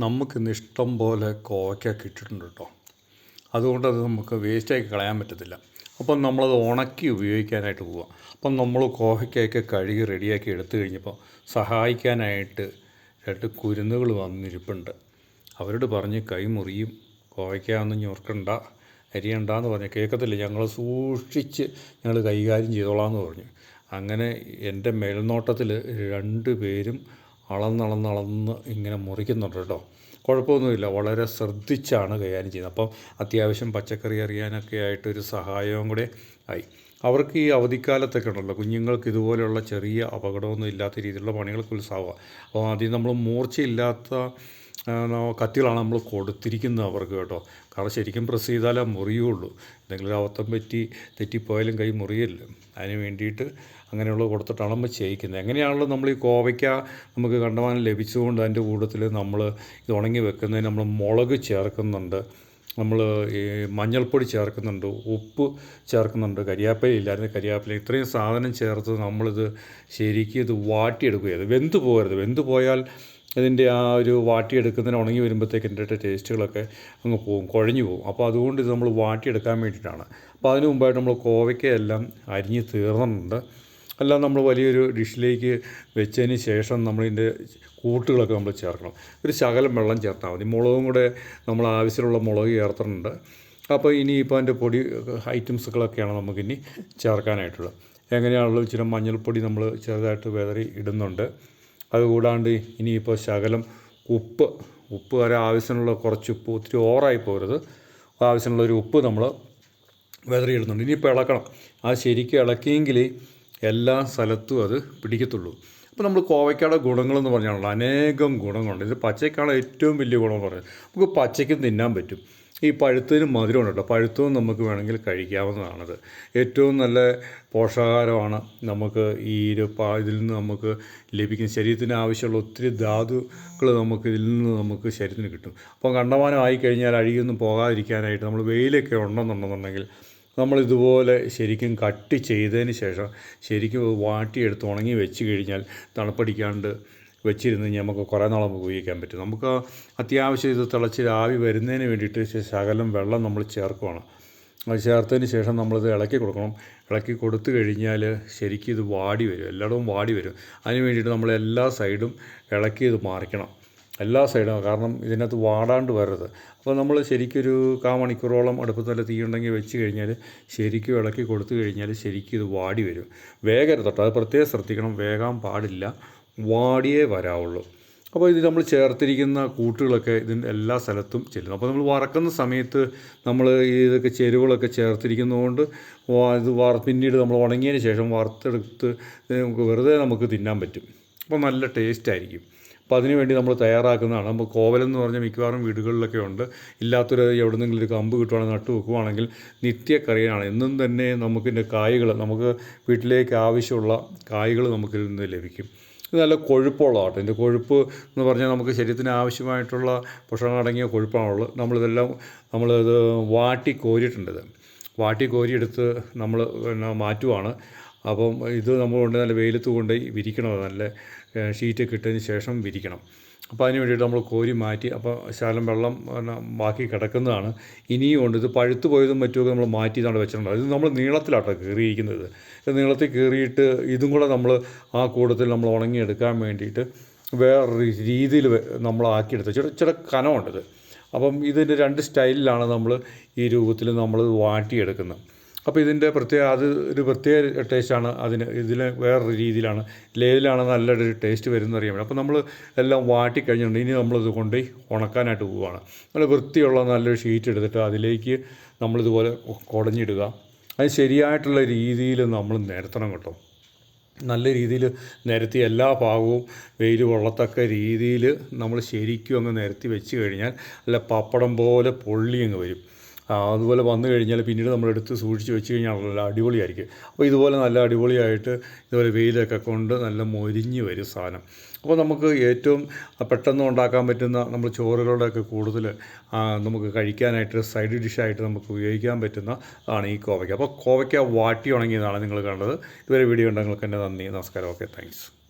നമുക്കിന്ന് ഇഷ്ടം പോലെ കോവയ്ക്ക കിട്ടിയിട്ടുണ്ട് കേട്ടോ. അതുകൊണ്ട് അത് നമുക്ക് വേസ്റ്റാക്കി കളയാൻ പറ്റത്തില്ല. അപ്പം നമ്മളത് ഉണക്കി ഉപയോഗിക്കാനായിട്ട് പോവാം. അപ്പം നമ്മൾ കോവയ്ക്കയൊക്കെ കഴുകി റെഡിയാക്കി എടുത്തു കഴിഞ്ഞപ്പോൾ സഹായിക്കാനായിട്ട് രണ്ട് കുരുന്നുകൾ വന്നിരിപ്പുണ്ട്. അവരോട് പറഞ്ഞ് കൈ മുറിയും ഞൊർക്കണ്ട അരിയണ്ടെന്ന് പറഞ്ഞ്. കേൾക്കത്തില്ല ഞങ്ങൾ സൂക്ഷിച്ച് ഞങ്ങൾ കൈകാര്യം ചെയ്തോളാം എന്ന് പറഞ്ഞു. അങ്ങനെ എന്റെ മേൽനോട്ടത്തിൽ രണ്ട് പേരും അളന്നളന്നളന്ന് ഇങ്ങനെ മുറിക്കുന്നുണ്ട് കേട്ടോ. കുഴപ്പമൊന്നുമില്ല. വളരെ ശ്രദ്ധിച്ചാണ് കൈകാര്യം ചെയ്യുന്നത്. അപ്പം അത്യാവശ്യം പച്ചക്കറി അറിയാനൊക്കെ ആയിട്ടൊരു സഹായവും കൂടെ ആയി. അവർക്ക് ഈ അവധിക്കാലത്തൊക്കെ ഉണ്ടല്ലോ. കുഞ്ഞുങ്ങൾക്ക് ഇതുപോലെയുള്ള ചെറിയ അപകടമൊന്നും ഇല്ലാത്ത രീതിയിലുള്ള പണികൾക്ക് ഉത്സാഹമാണ് അപ്പോൾ ആദ്യം നമ്മൾ മൂർച്ചയില്ലാത്ത കത്തികളാണ് നമ്മൾ കൊടുത്തിരിക്കുന്നത് അവർക്ക് കേട്ടോ. കാരണം ശരിക്കും പ്രസ് ചെയ്താലേ മുറിയുള്ളൂ. എന്തെങ്കിലും അബദ്ധം പറ്റി തെറ്റിപ്പോയാലും കൈ മുറിയില്ല. അതിന് വേണ്ടിയിട്ട് അങ്ങനെയുള്ള കൊടുത്തിട്ടാണ് നമ്മൾ ചെയ്യിക്കുന്നത്. എങ്ങനെയാണല്ലോ നമ്മൾ ഈ കോവയ്ക്ക നമുക്ക് കണ്ടമാനം ലഭിച്ചുകൊണ്ട് അതിന്റെ കൂട്ടത്തിൽ നമ്മൾ ഇത് ഉണങ്ങി വെക്കുന്നതിന് നമ്മൾ മുളക് ചേർക്കുന്നുണ്ട്. നമ്മൾ ഈ മഞ്ഞൾപ്പൊടി ചേർക്കുന്നുണ്ട്. ഉപ്പ് ചേർക്കുന്നുണ്ട്. കരിയാപ്പില ഇല്ലായിരുന്നു കരിയാപ്പില. ഇത്രയും സാധനം ചേർത്ത് നമ്മളിത് ശരിക്കും ഇത് വാട്ടിയെടുക്കുകയത് വെന്ത് പോകരുത്. വെന്ത് പോയാൽ ഇതിന്റെ ആ ഒരു വാട്ടിയെടുക്കുന്നതിന് ഉണങ്ങി വരുമ്പോഴത്തേക്ക് ഇതിന്റെ ടേസ്റ്റുകളൊക്കെ അങ്ങ് പോകും കുഴഞ്ഞു പോകും അപ്പോൾ അതുകൊണ്ട് ഇത് നമ്മൾ വാട്ടിയെടുക്കാൻ വേണ്ടിയിട്ടാണ്. അപ്പോൾ അതിന് മുമ്പായിട്ട് നമ്മൾ കോവയ്ക്കയെല്ലാം അരിഞ്ഞ് തീർന്നിട്ടുണ്ട്. എല്ലാം നമ്മൾ വലിയൊരു ഡിഷിലേക്ക് വെച്ചതിന് ശേഷം നമ്മളിതിന്റെ കൂട്ടുകളൊക്കെ നമ്മൾ ചേർക്കണം. ഒരു ശകലം വെള്ളം ചേർത്താൽ മതി. മുളകും കൂടെ നമ്മൾ ആവശ്യമുള്ള മുളക് ചേർത്തിട്ടുണ്ട്. അപ്പോൾ ഇനി ഇപ്പോൾ അതിന്റെ പൊടി ഐറ്റംസുകളൊക്കെയാണ് നമുക്കിനി ചേർക്കാനായിട്ടുള്ളത്. എങ്ങനെയാണല്ലോ ഇച്ചിരി മഞ്ഞൾപ്പൊടി നമ്മൾ ചെറുതായിട്ട് വിതറി ഇടുന്നുണ്ട്. അതുകൂടാണ്ട് ഇനിയിപ്പോൾ ശകലം ഉപ്പ് ഉപ്പ് വരെ ആവശ്യമുള്ള കുറച്ച് ഉപ്പ് ഒത്തിരി ഓവറായി പോരുത് ആവശ്യമുള്ള ഒരു ഉപ്പ് നമ്മൾ വെതറിയിടുന്നുണ്ട്. ഇനിയിപ്പോൾ ഇളക്കണം. അത് ശരിക്കും ഇളക്കിയെങ്കിൽ എല്ലാ സ്ഥലത്തും അത് പിടിക്കത്തുള്ളൂ. അപ്പോൾ നമ്മൾ കോവയ്ക്കയുടെ ഗുണങ്ങളെന്ന് പറഞ്ഞാണല്ലോ. അനേകം ഗുണങ്ങളുണ്ട്. ഇത് പച്ചയ്ക്കാണ് ഏറ്റവും വലിയ ഗുണം പറയുന്നത്. നമുക്ക് പച്ചയ്ക്കും തിന്നാൻ പറ്റും. ഈ പഴുത്തതിന് മധുരമുണ്ട് കേട്ടോ. പഴുത്തവും നമുക്ക് വേണമെങ്കിൽ കഴിക്കാവുന്നതാണത്. ഏറ്റവും നല്ല പോഷകാഹാരമാണ് നമുക്ക് ഈ ഒരു ഇതിൽ നിന്ന് നമുക്ക് ലഭിക്കുന്ന ശരീരത്തിന് ആവശ്യമുള്ള ഒത്തിരി ധാതുക്കൾ നമുക്ക് ഇതിൽ നിന്ന് നമുക്ക് ശരീരത്തിന് കിട്ടും. അപ്പോൾ കണ്ടമാനം ആയിക്കഴിഞ്ഞാൽ അഴുകിയൊന്നും പോകാതിരിക്കാനായിട്ട് നമ്മൾ വെയിലൊക്കെ ഉണ്ടെന്നുണ്ടെന്നുണ്ടെങ്കിൽ നമ്മൾ ഇതുപോലെ ശരിക്കും കട്ട് ചെയ്തതിന് ശേഷം ശരിക്കും വാട്ടിയെടുത്ത് ഉണങ്ങി വെച്ച് കഴിഞ്ഞാൽ തണുപ്പടിക്കാണ്ട് വെച്ചിരുന്ന് നമുക്ക് കുറേ നാൾ നമുക്ക് ഉപയോഗിക്കാൻ പറ്റും. നമുക്ക് അത്യാവശ്യം ഇത് തിളച്ച് ആവി വരുന്നതിന് വേണ്ടിയിട്ട് ശകലം വെള്ളം നമ്മൾ ചേർക്കുവാണ്. അത് ചേർത്തതിന് ശേഷം നമ്മളിത് ഇളക്കി കൊടുക്കണം. ഇളക്കി കൊടുത്തു കഴിഞ്ഞാൽ ശരിക്കും ഇത് വാടി വരും. എല്ലായിടവും വാടി വരും. അതിന് വേണ്ടിയിട്ട് നമ്മൾ എല്ലാ സൈഡും ഇളക്കി ഇത് മാറിക്കണം. എല്ലാ സൈഡും കാരണം ഇതിനകത്ത് വാടാണ്ട് വരരുത്. അപ്പോൾ നമ്മൾ ശരിക്കൊരു കാ മണിക്കൂറോളം അടുപ്പത്ത് നല്ല തീ ഉണ്ടെങ്കിൽ വെച്ച് കഴിഞ്ഞാൽ ശരിക്കും ഇളക്കി കൊടുത്തു കഴിഞ്ഞാൽ ശരിക്കും ഇത് വാടി വരും. വേഗരുത് കേട്ടോ. അത് പ്രത്യേകം ശ്രദ്ധിക്കണം. വേഗം പാടില്ല. വാടിയേ വരാവുള്ളൂ. അപ്പോൾ ഇത് നമ്മൾ ചേർത്തിരിക്കുന്ന കൂട്ടുകളൊക്കെ ഇതിന്റെ എല്ലാ സ്ഥലത്തും ചെല്ലുന്നു അപ്പോൾ നമ്മൾ വറക്കുന്ന സമയത്ത് നമ്മൾ ഇതൊക്കെ ചേരുവകളൊക്കെ ചേർത്തിരിക്കുന്നതുകൊണ്ട് ഇത് വറ പിന്നീട് നമ്മൾ ഉണങ്ങിയതിന് ശേഷം വറുത്തെടുത്ത് നമുക്ക് വെറുതെ നമുക്ക് തിന്നാൻ പറ്റും. അപ്പോൾ നല്ല ടേസ്റ്റ് ആയിരിക്കും. അപ്പോൾ അതിന് വേണ്ടി നമ്മൾ തയ്യാറാക്കുന്നതാണ്. നമ്മൾ കോവലെന്ന് പറഞ്ഞാൽ മിക്കവാറും വീടുകളിലൊക്കെ ഉണ്ട്. ഇല്ലാത്തൊരു എവിടെന്നെങ്കിലും ഒരു കമ്പ് കിട്ടുവാണെങ്കിൽ നട്ടു വെക്കുവാണെങ്കിൽ നിത്യക്കറിയാണ്. എന്നും തന്നെ നമുക്കിന്റെ കായ്കൾ നമുക്ക് വീട്ടിലേക്ക് ആവശ്യമുള്ള കായ്കൾ നമുക്കിതിൽ നിന്ന് ലഭിക്കും. ഇത് നല്ല കൊഴുപ്പുള്ള ആട്ടോ ഇതിന്റെ കൊഴുപ്പ് എന്ന് പറഞ്ഞാൽ നമുക്ക് ശരീരത്തിന് ആവശ്യമായിട്ടുള്ള പോഷകം അടങ്ങിയ കൊഴുപ്പാണുള്ളത്. നമ്മളിതെല്ലാം നമ്മളിത് വാട്ടി കോരിയിട്ടുണ്ട് വാട്ടി കോരിയെടുത്ത് നമ്മൾ പിന്നെ മാറ്റുവാണ്. അപ്പം ഇത് നമ്മൾ കൊണ്ട് നല്ല വെയിലത്ത് കൊണ്ട് വിരിക്കണം നല്ല ഷീറ്റ് ഇട്ടതിന് ശേഷം വിരിക്കണം. അപ്പോൾ അതിന് വേണ്ടിയിട്ട് നമ്മൾ കോരി മാറ്റി അപ്പോൾ ശകലം വെള്ളം പിന്നെ ബാക്കി കിടക്കുന്നതാണ്. ഇനിയും ഉണ്ട്. ഇത് പഴുത്ത് പോയതും മറ്റുമൊക്കെ നമ്മൾ മാറ്റി ഇതാണ് വെച്ചിട്ടുണ്ട്. ഇത് നമ്മൾ നീളത്തിലാട്ടോ കീറിയിരിക്കുന്നത്. നീളത്തിൽ കീറിയിട്ട് ഇതും കൂടെ നമ്മൾ ആ കൂടത്തിൽ നമ്മൾ ഉണങ്ങിയെടുക്കാൻ വേണ്ടിയിട്ട് വേറൊരു രീതിയിൽ നമ്മൾ ആക്കിയെടുത്ത്. ചെറു ചെറു കനമുണ്ടത് അപ്പം ഇതിന്റെ രണ്ട് സ്റ്റൈലിലാണ് നമ്മൾ ഈ രൂപത്തിൽ നമ്മൾ വാട്ടിയെടുക്കുന്നത്. അപ്പോൾ ഇതിന്റെ പ്രത്യേക അത് ഒരു പ്രത്യേക ടേസ്റ്റാണ് അതിന്. ഇതിൽ വേറൊരു രീതിയിലാണ്. ലേലാണ് നല്ലൊരു ടേസ്റ്റ് വരുന്നത് അറിയാൻ പറ്റും. അപ്പോൾ നമ്മൾ എല്ലാം വാട്ടി കഴിഞ്ഞിട്ടുണ്ട്. ഇനി നമ്മളിത് കൊണ്ടുപോയി ഉണക്കാനായിട്ട് പോവുകയാണ് നല്ല വൃത്തിയുള്ള നല്ലൊരു ഷീറ്റ് എടുത്തിട്ട് അതിലേക്ക് നമ്മളിതുപോലെ കുടഞ്ഞിടുക. അത് ശരിയായിട്ടുള്ള രീതിയിൽ നമ്മൾ നിരത്തണം കേട്ടോ. നല്ല രീതിയിൽ നിരത്തി എല്ലാ ഭാഗവും വെയിൽ കൊള്ളത്തക്ക രീതിയിൽ നമ്മൾ ശരിക്കും അങ്ങ് നിരത്തി വെച്ച് കഴിഞ്ഞാൽ നല്ല പപ്പടം പോലെ പൊള്ളി അങ്ങ് വരും. അതുപോലെ വന്നു കഴിഞ്ഞാൽ പിന്നീട് നമ്മൾ എടുത്ത് സൂക്ഷിച്ച് വെച്ച് കഴിഞ്ഞാൽ നല്ല അടിപൊളിയായിരിക്കും. അപ്പോൾ ഇതുപോലെ നല്ല അടിപൊളിയായിട്ട് ഇതുപോലെ വെയിലൊക്കെ കൊണ്ട് നല്ല മൊരിഞ്ഞ് വരും സാധനം. അപ്പോൾ നമുക്ക് ഏറ്റവും പെട്ടെന്ന് ഉണ്ടാക്കാൻ പറ്റുന്ന നമ്മൾ ചോറുകളുടെയൊക്കെ കൂടുതൽ നമുക്ക് കഴിക്കാനായിട്ട് സൈഡ് ഡിഷായിട്ട് നമുക്ക് ഉപയോഗിക്കാൻ പറ്റുന്ന ആണ് ഈ കോവയ്ക്ക. അപ്പോൾ കോവയ്ക്ക വാട്ടി ഉണങ്ങിയതാണ് നിങ്ങൾ കണ്ടത്. ഇതുവരെ വീഡിയോ ഉണ്ടെങ്കിൽ നിങ്ങൾക്ക് എന്റെ നന്ദി നമസ്കാരം. Okay thanks.